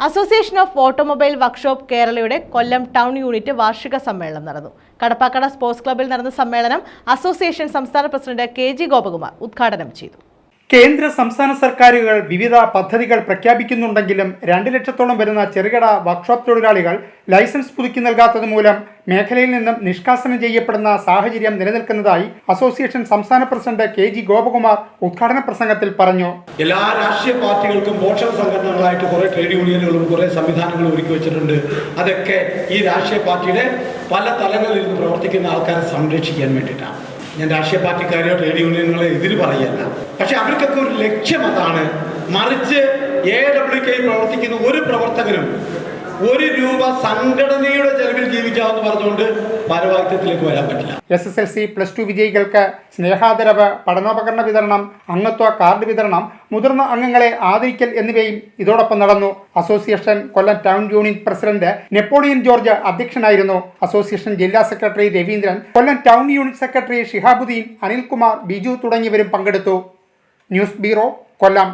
Association of automobile workshop കേരളയുടെ കൊല്ലം town unit വാർഷിക സമ്മേളനം നടന്നു. കടപ്പാക്കട സ്പോർട്സ് ക്ലബ്ബിൽ നടന്ന സമ്മേളനം അസോസിയേഷൻ സംസ്ഥാന പ്രസിഡന്റ് കെ ജി ഗോപകുമാർ ഉദ്ഘാടനം ചെയ്തു. കേന്ദ്ര സംസ്ഥാന സർക്കാരുകൾ വിവിധ പദ്ധതികൾ പ്രഖ്യാപിക്കുന്നുണ്ടെങ്കിലും രണ്ട് ലക്ഷത്തോളം വരുന്ന ചെറുകിട വർക്ക്ഷോപ്പ് തൊഴിലാളികൾ ലൈസൻസ് പുതുക്കി നൽകാത്തത് മൂലം മേഖലയിൽ നിന്നും നിഷ്കാസനം ചെയ്യപ്പെടുന്ന സാഹചര്യം നിലനിൽക്കുന്നതായി അസോസിയേഷൻ സംസ്ഥാന പ്രസിഡന്റ് കെ ജി ഗോപകുമാർ ഉദ്ഘാടന പ്രസംഗത്തിൽ പറഞ്ഞു. എല്ലാ രാഷ്ട്രീയ പാർട്ടികൾക്കും പോഷക സംഘടനകളായിട്ട് കുറെ ട്രേഡ് യൂണിയനുകളും കുറെ സംവിധാനങ്ങളും ഒരുക്കി വെച്ചിട്ടുണ്ട്. അതൊക്കെ ഈ രാഷ്ട്രീയ പാർട്ടിയുടെ പല തലങ്ങളിൽ നിന്ന് പ്രവർത്തിക്കുന്ന ആൾക്കാരെ സംരക്ഷിക്കാൻ വേണ്ടിയിട്ടാണ്. ഞാൻ രാഷ്ട്രീയ പാർട്ടിക്കാരെയോ ട്രേഡ് യൂണിയനുകളെ എതിര് പറയല്ല. പക്ഷെ അവർക്കൊക്കെ ഒരു ലക്ഷ്യം അതാണ്. മറിച്ച് എ ഡബ്ല്യു കെ പ്രവർത്തിക്കുന്ന ഒരു പ്രവർത്തകനും ഒരു രൂപ സംഘടനയുടെ ചെലവിൽ ജീവിക്കാമെന്ന് പറഞ്ഞുകൊണ്ട് ഭാരവാഹിത്വത്തിലേക്ക് വരാൻ പറ്റില്ല. S S L C plus two വിജയികൾക്ക് സ്നേഹാദരവ് പഠനോപകരണ വിതരണം അംഗത്വ കാർഡ് വിതരണം മുതിർന്ന അംഗങ്ങളെ ആദരിക്കൽ എന്നിവയും ഇതോടൊപ്പം നടന്നു. Association Kollam town union president Napoleon George അധ്യക്ഷനായിരുന്നു. അസോസിയേഷൻ ജില്ലാ secretary Raveendran Kollam town unit secretary Shihabuddin Anilkumar Biju തുടങ്ങിയവരും പങ്കെടുത്തു. News bureau Kollam.